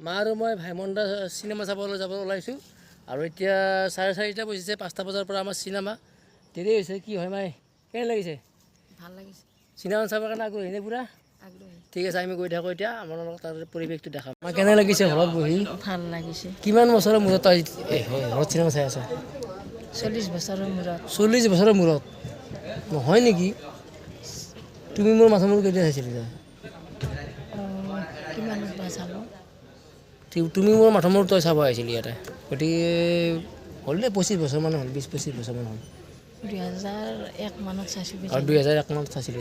মা আৰু মই ভাইমন্দা চিনেমা চাবলৈ যাব ওলাইছোঁ। আৰু এতিয়া চাৰে চাৰিটা বজিছে পাঁচটা বজাৰ পৰা আমাৰ চিনেমা। দেৰি হৈছে কি হয় মাই? কেনে লাগিছে? ভালো লাগিছে। চিনেমা চাবৰ কাৰণে আগ্ৰহী নে পূৰা? ঠিক আছে আমি গৈ থাকোঁ এতিয়া লগত তাৰ পৰিৱেশটো দেখাম। আমাৰ কেনে লাগিছে হলত বহি? ভালো লাগিছে। কিমান বছৰৰ মূৰত তই হলত চিনেমা চাই আছা? চল্লিছ বছৰৰ মূৰত। চল্লিছ বছৰৰ মূৰত? নহয় নেকি? তুমি মোৰ মাথা মূৰ কেতিয়া চাইছিলি? তুমি মোৰ মাথা মূৰ তই চাব আহিছিলি ইয়াতে। গতিকে হ'লে পঁচিছ বছৰমান হ'ল বিছ পঁচিছ বছৰমান হ'ল। দুহেজাৰ এক মানত চাইছিলোঁ আৰু দুই হাজাৰ এক মানত চাইছিলি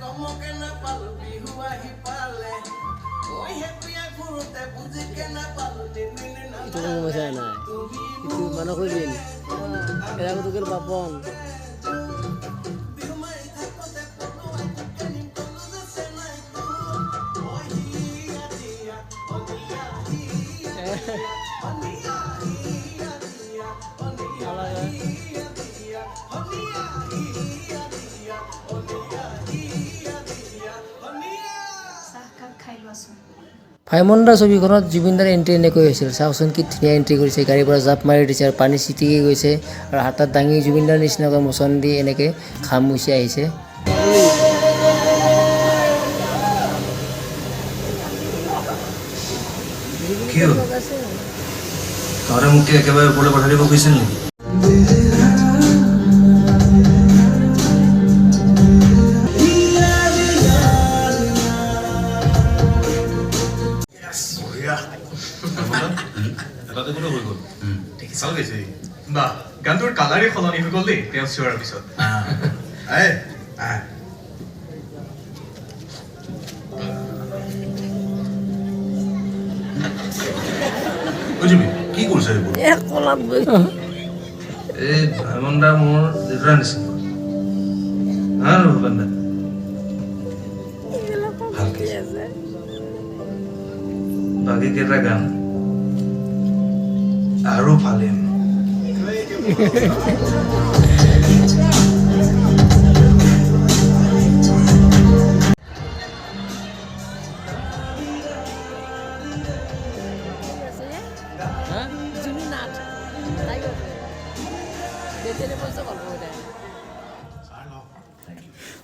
গমকে নাপালো বিহু আহি পালে ঐ হেপিয়া ঘূৰোতে বুজিকে নাপালো নিনিনি itu kan masalah nah itu mana aku ini ya ভাইমন্দা ছবিখনত জুবিনদাৰ এণ্ট্ৰি এনেকৈ হৈছিল। চাওকচোন কি ধুনীয়া এণ্ট্ৰি কৰিছে। গাড়ীৰ পৰা জাপ মাৰি দিছে আৰু পানী ছিটিকি গৈছে আৰু হাতত দাঙি জুবিনদাৰ নিচিনাকৈ মোচন দি এনেকৈ ঘাম মুচি আহিছে। তহঁতে মোক একেবাৰে ওপৰলৈ পঠাই দিব খুজিছিল নেকি? কোনো হৈ গ'ল ভালো গাইছে বা গানটোৰ কালাৰেই সলনি হৈ গ'ল দেই তেওঁ চিঞৰাৰ পিছত। কি কৰিছ এই ভাইমন্দা মোৰ দেউতাৰ নিচিনা হা ভালকে। বাকী কেইটা গান? নাট তাই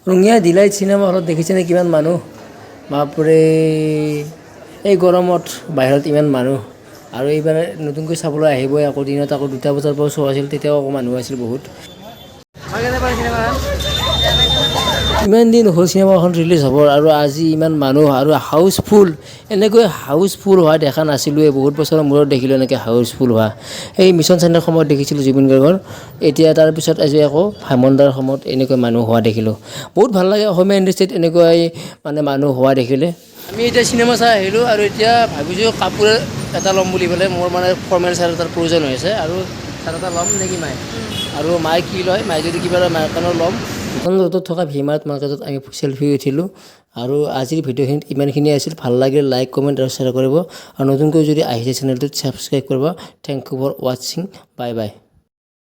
ৰঙিয়া ডিলাইট চিনেমা হলত দেখিছেনে কিমান মানুহ? বাপৰে, এই গৰমত বাহিৰত ইমান মানুহ। আৰু এইবাৰ নতুনকৈ চাবলৈ আহিবই আকৌ দিনত আকৌ দুটা বজাৰ পৰা শ্ব' আছিল তেতিয়াও আকৌ মানুহ আছিল বহুত। ইমান দিন হ'ল চিনেমাখন ৰিলিজ হ'ব আৰু আজি ইমান মানুহ আৰু হাউচফুল এনেকৈ হাউচফুল হোৱা দেখা নাছিলোঁৱে বহুত বছৰৰ মূৰত দেখিলোঁ এনেকৈ হাউচফুল হোৱা। এই মিছন চাইনাৰ সময়ত দেখিছিলোঁ জুবিন গাৰ্গৰ এতিয়া তাৰপিছত আজি আকৌ ভাইমন্দাৰ সময়ত এনেকৈ মানুহ হোৱা দেখিলোঁ। বহুত ভাল লাগে অসমীয়া ইণ্ডাষ্ট্ৰীত এনেকৈ মানে মানুহ হোৱা দেখিলে। আমি এতিয়া চিনেমা চাই আহিলোঁ আৰু এতিয়া ভাবিছোঁ কাপোৰ এটা ল'ম বুলি পেলাই মোৰ মানে ফৰ্মেল চাৰ্ট এটাৰ প্ৰয়োজন হৈছে আৰু চাৰ্ট এটা ল'ম নেকি মায়ে? আৰু মায়ে কি লয়, মায়ে যদি কিবা লয় মাৰ কাৰণেও ল'ম। দুখন ৰোডত থকা ভিমাৰ্ট মাৰ্কেটত আমি চেলফি উঠিলোঁ আৰু আজিৰ ভিডিঅ'খিনিত ইমানখিনিয়ে আছিল। ভালো লাগিল লাইক কমেণ্ট আৰু শ্বেয়াৰ কৰিব। আৰু নতুনকৈ যদি আহিছে চেনেলটোত ছাবস্ক্ৰাইব কৰিব। থেংক ইউ ফৰ ৱাচিং বাই বাই